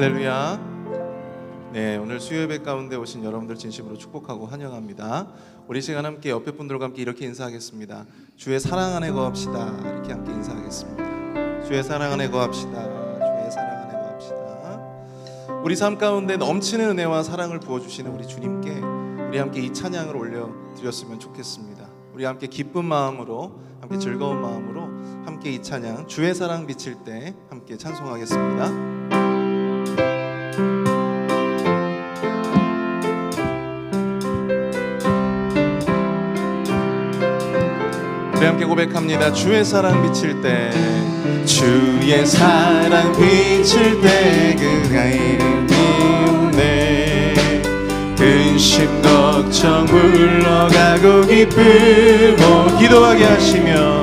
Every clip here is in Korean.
할렐루야. 네, 오늘 수요 예배 가운데 오신 여러분들 진심으로 축복하고 환영합니다. 우리 시간 함께 옆에 분들과 함께 이렇게 인사하겠습니다. 주의 사랑 안에 거합시다. 이렇게 함께 인사하겠습니다. 주의 사랑 안에 거합시다. 주의 사랑 안에 거합시다. 우리 삶 가운데 넘치는 은혜와 사랑을 부어 주시는 우리 주님께 우리 함께 이 찬양을 올려 드렸으면 좋겠습니다. 우리 함께 기쁜 마음으로 함께 즐거운 마음으로 함께 이 찬양 주의 사랑 비칠 때 함께 찬송하겠습니다. 우리 함께 고백합니다. 주의 사랑 비칠 때 주의 사랑 비칠 때 그가 이름이네. 근심 걱정 물러가고 기쁨 오 기도하게 하시며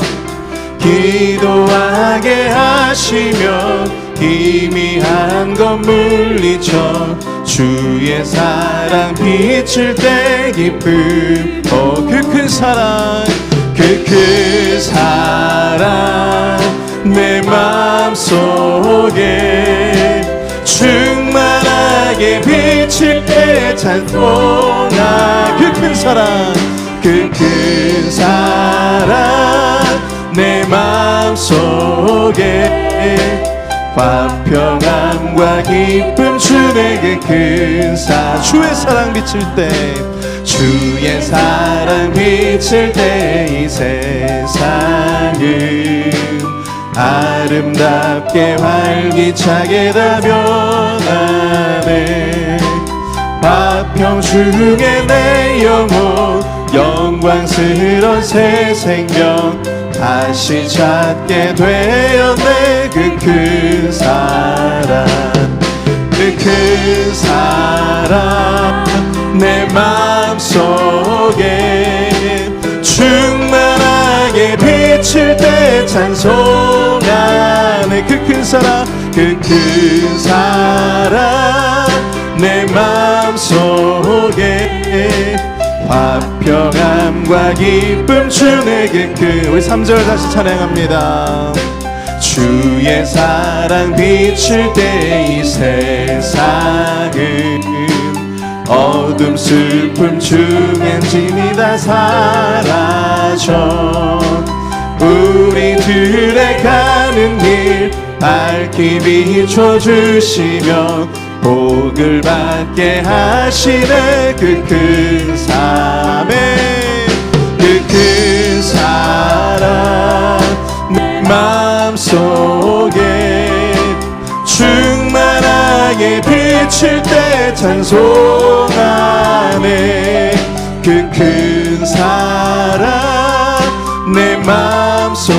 기도하게 하시며 희미한 것 물리쳐 주의 사랑 비칠 때 기쁨. 오그 큰 사랑 그큰 사랑 내 마음속에 충만하게 비칠 때 찬송아 그큰 사랑 그큰 사랑 내 마음속에 화평함과 기쁨 주 내게 큰사 주의 사랑 비칠 때 주의 사랑 비칠 때 이 세상은 아름답게 활기차게 다 변하네. 화평 중에 내 영혼 영광스런 새 생명 다시 찾게 되었네. 그 큰 사랑 그 큰 사랑. 내 마음속에 충만하게 비칠 때 찬송하네. 그 큰 사랑 그 큰 사랑 내 마음속에. 화평함과 기쁨 주 내게 그 우리 3절 다시 찬양합니다. 주의 사랑 비칠 때 이 세상은 어둠 슬픔 중엔 짐이 다 사라져. 우리들의 가는 길 밝히 비춰주시며 복을 받게 하시네. 그 큰 사랑 그큰 사랑 내 마음속에 충 만하게 비칠 때 찬송하네. 그 큰 사랑 내 마음속에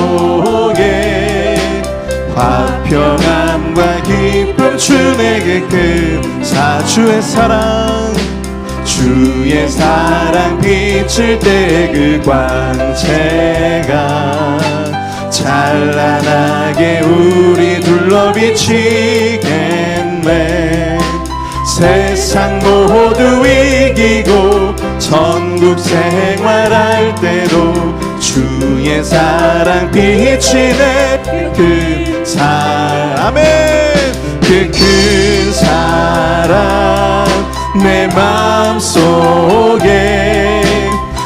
화평함과 기쁨 주 내게 큰 사주의 사랑. 주의 사랑 비칠 때 그 광채가 찬란하게 우리 둘러 비치 겠네. 세상 모두 이기고 천국 생활할 때도 주의 사랑 비치네 그 사랑. 그큰 사랑 내 마음속에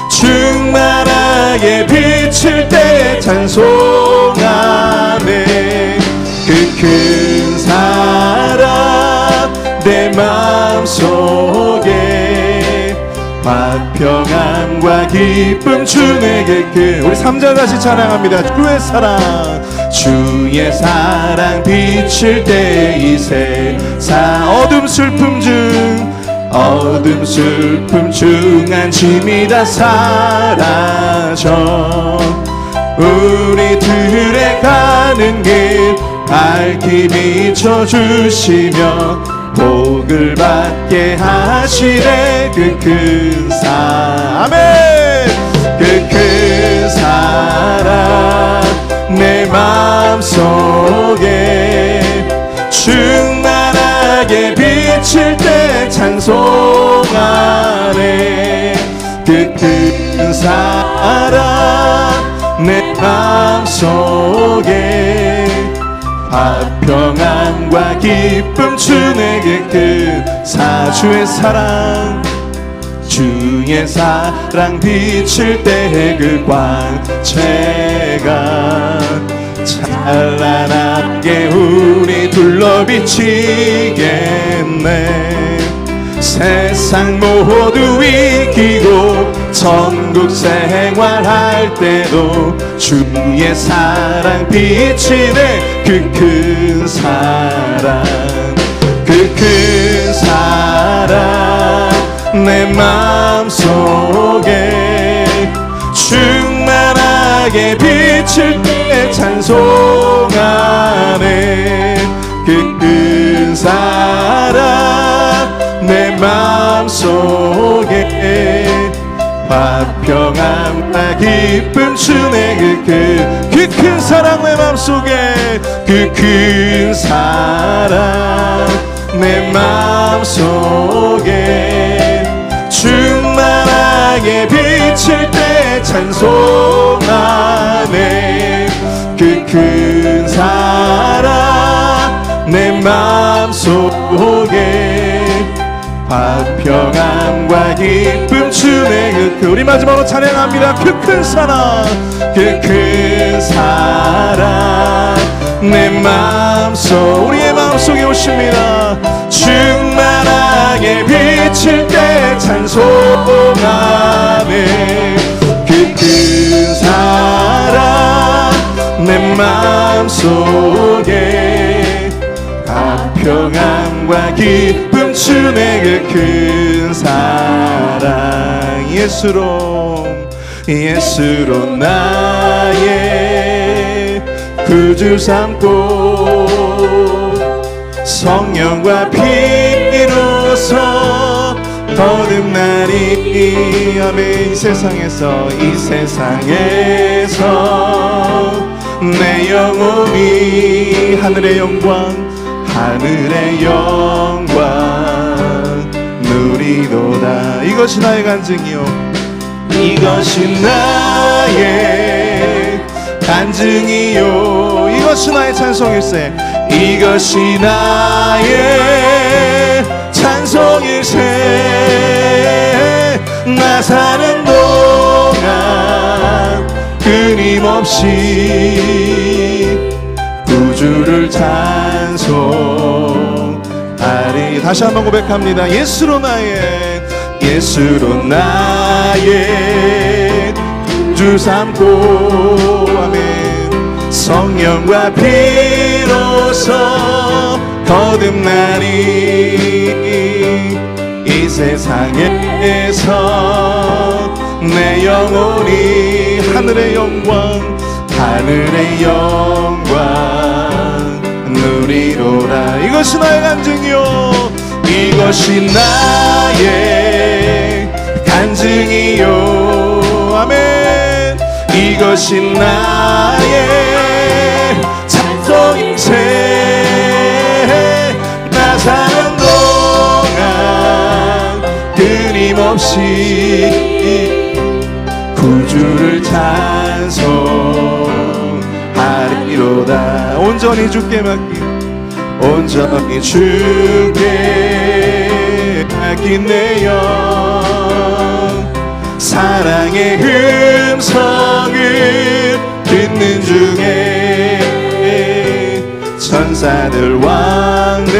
충만하게 비칠 때 찬송 내 마음속에 화평함과 기쁨 주 내게 그 우리 3절 다시 찬양합니다. 주의 사랑 주의 사랑 비칠 때 이 세상 어둠 슬픔 중 어둠 슬픔 중한 짐이 다 사라져. 우리들의 가는 길 밝히 비춰주시며 복을 받게 하시네 그 큰 사랑 그큰 사랑 내 마음속에 충만하게 비칠 때 찬송하네 그큰 사랑 내 마음속에 화평함과 기쁨 주 내게 그 사주의 사랑. 주의 사랑 비칠 때그 광채가 찬란하게 우리 둘러 비치겠네 세상 모두 이기고 천국 생활할 때도 주의 사랑 비치네. 그 큰 사랑 그 큰 사랑 내 마음속에 충만하게 비칠 때 찬송하네 그 큰 사랑 내 마음속에 화평함과 기쁨 주네 그그 큰 사랑 내 마음속에 그 큰 사랑 내 마음속에 충만하게 비칠 때 찬송하네 그 큰 사랑 내 마음속에 화평함과 기쁨 주네 그 우리 마지막으로 찬양합니다. 그 큰 사랑 그 큰 사랑. 내 마음속 우리의 마음속에 오십니다. 충만하게 비칠 때 찬송하네. 그 큰 사랑 내 마음속에. 화평함과 기쁨 주네 그큰 사랑 예수로 예수로 나의 구주 삼고 성령과 피로서 거듭나리 아멘 이 세상에서 이 세상에서 내 영혼이 하늘의 영광 하늘의 영광 누리도다. 이것이 나의 간증이요. 이것이 나의 간증이요. 이것이 나의 찬송일세. 이것이 나의 찬송일세. 나 사는 동안 끊임없이 구주를 찬송하리 다시 한번 고백합니다. 예수로 나의 예수로 나의 주 삼고 아멘. 성령과 피로서 거듭나리 이 세상에서 내 영혼이 하늘의 영광 하늘의 영광 누리로라 이것이 나의 간증이요 이것이 나의 간증이요. 아멘. 이것이 나의 찬송인생 나 사는 동안 끊임없이 구주를 찬송하리로다. 온전히 주께 맡기 온전히 주께 맡긴 내영 사랑의 음성을 듣는 중에 천사들 왕래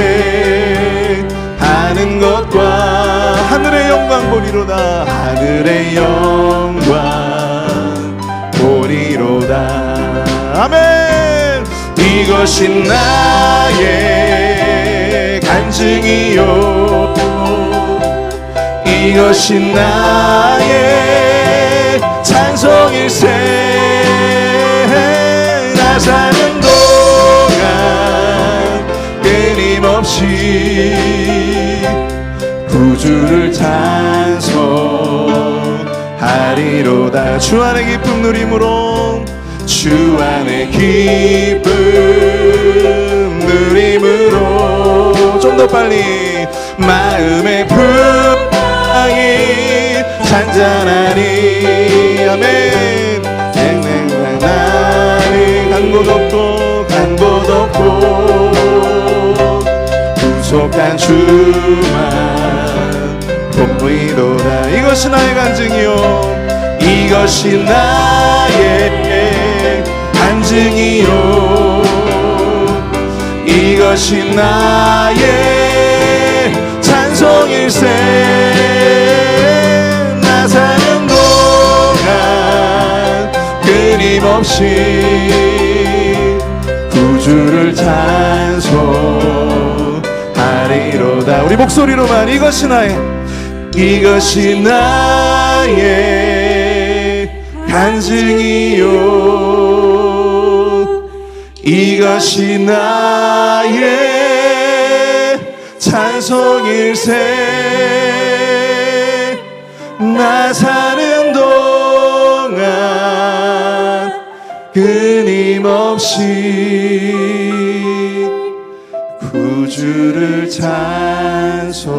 하는 것과 하늘의 영광 보리로다. 하늘의 영광 보리로다. 아멘! 이것이 나의 간증이요 이것이 나의 찬송일세. 나 사는 동안 끊임없이 구주를 찬송하리로다 주 안의 기쁨 누림으로 주 안의 기쁨 누림으로 좀 더 빨리 마음의 풍랑이 찬잔하니 아멘. 냉랭한 나니 간곳 없고 간곳 없고 구속한 주만 본무이로다. 이것이 나의 간증이요. 이것이 나의 간증이요. 이것이 나의 없이 구주를 찬송하리로다. 우리 목소리로만 이것이 나의 이것이 나의 간증이요. 이것이 나의 찬송일세. 나 사는 끊임없이 구주를 찬송하리로다.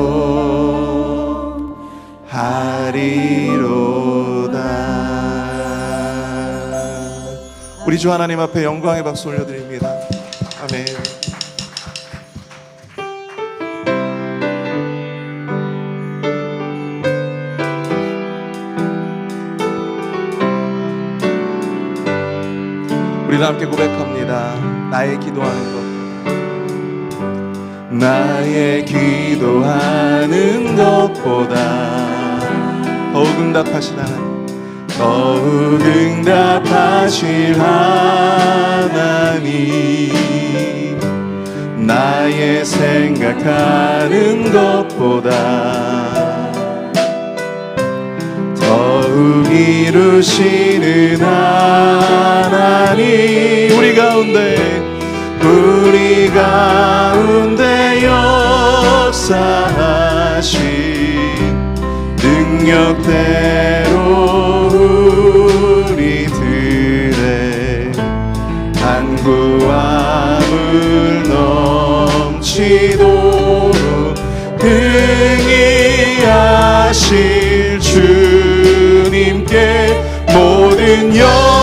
우리 주 하나님 앞에 영광의 박수 올려드립니다. 아멘 우리 다 함께 고백합니다. 나의 기도하는 것. 나의 기도하는 것보다 더욱 응답하신 하나님 더욱 응답하실 하나님. 나의 생각하는 것보다 더욱 이루시는 하나님 능력대로 우리들의 간구함을 넘치도록 등이 하실 주님께 모든 영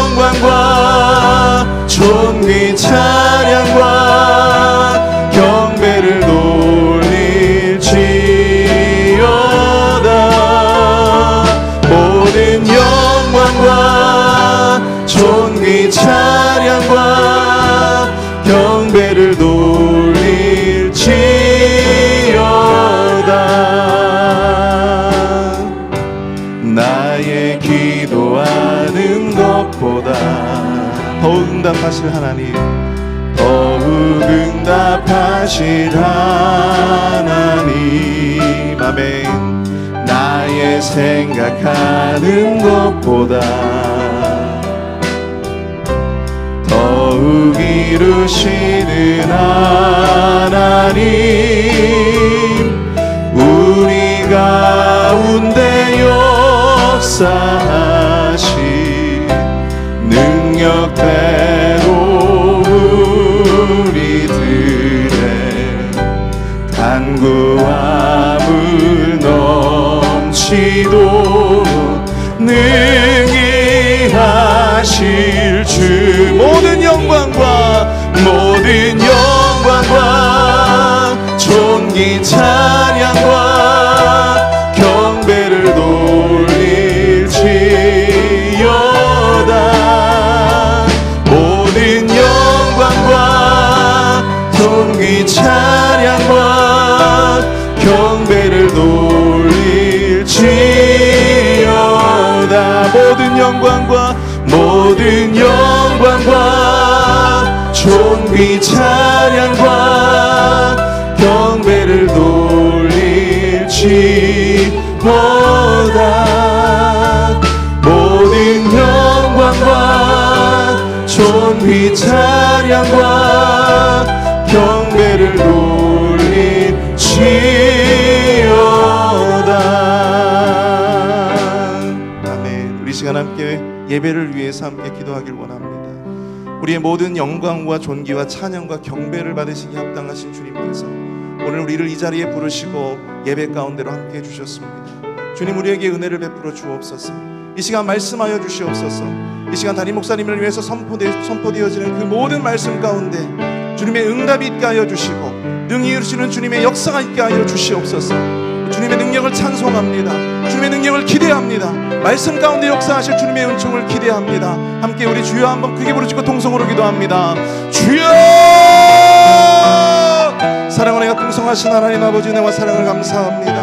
하실 하나님. 더욱 응답하실 하나님. 아멘. 나의 생각하는 것보다 더욱 이루시는 하나님. 우리 가운데 역사 넘치도록 능히 하실 주 모든 영광과 모든 영광과 존귀 찬 존귀 찬양과 경배를 돌릴지어다. 모든 영광과 존귀 찬양과 경배를 돌릴지어다. 아멘. 우리 시간 함께 예배를 위해서 함께 기도하길 원합니다 우리의 모든 영광과 존귀와 찬양과 경배를 받으시기 합당하신 주님께서 오늘 우리를 이 자리에 부르시고 예배 가운데로 함께 해주셨습니다. 주님 우리에게 은혜를 베풀어 주옵소서. 이 시간 말씀하여 주시옵소서. 이 시간 담임 목사님을 위해서 선포되, 선포되어지는 그 모든 말씀 가운데 주님의 응답이 있게 하여 주시고 능히 이루시는 주님의 역사가 있게 하여 주시옵소서 주님의 능력을 찬송합니다. 주님의 능력을 기대합니다. 말씀 가운데 역사하실 주님의 은총을 기대합니다. 함께 우리 주여 한번 크게 부르짖고 통성으로 기도합니다. 주여! 사랑하여 풍성하신 하나님 아버지 은혜와 사랑을 감사합니다.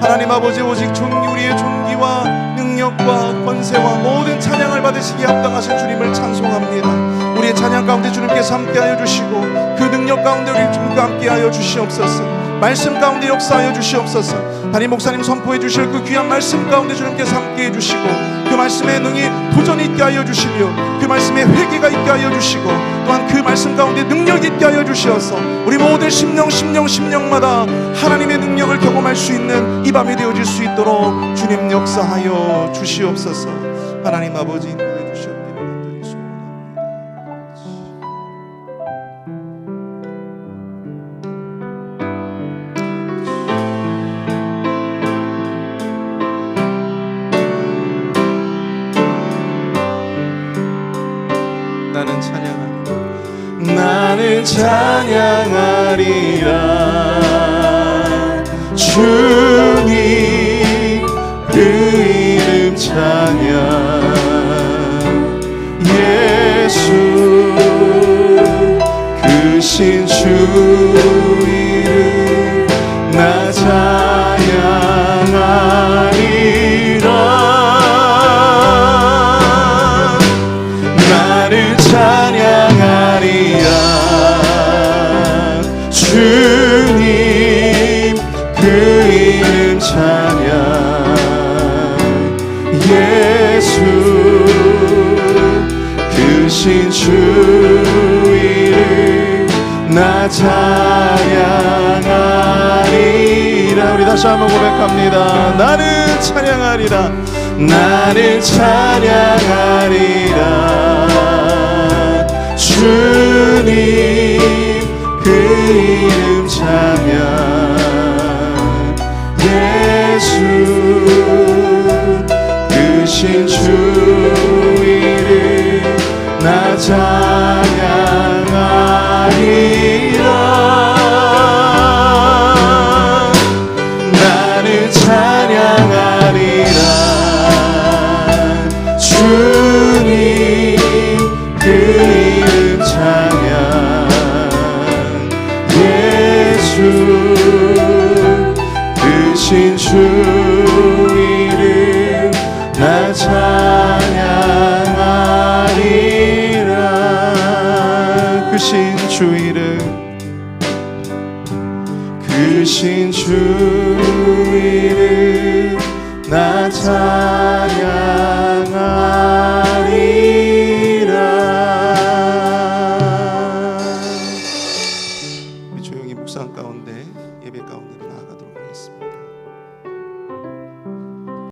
하나님 아버지 오직 존귀 우리의 존귀와 능력과 권세와 모든 찬양을 받으시기에 합당하신 주님을 찬송합니다. 우리의 찬양 가운데 주님께서 함께하여 주시고 그 능력 가운데 우리 주님과 함께하여 주시옵소서 말씀 가운데 역사하여 주시옵소서. 담임 목사님 선포해 주실 그 귀한 말씀 가운데 주님께서 함께 해 주시고 그 말씀에 능히 도전이 있게 하여 주시며 그 말씀에 회개가 있게 하여 주시고 또한 그 말씀 가운데 능력이 있게 하여 주시어서 우리 모든 심령 심령 심령마다 하나님의 능력을 경험할 수 있는 이 밤이 되어질 수 있도록 주님 역사하여 주시옵소서. 하나님 아버지 찬양하리라. 주님 그 이름 찬양. 예수 그신 주 다시 한번 고백합니다. 나는 찬양하리라. 나를 찬양하리라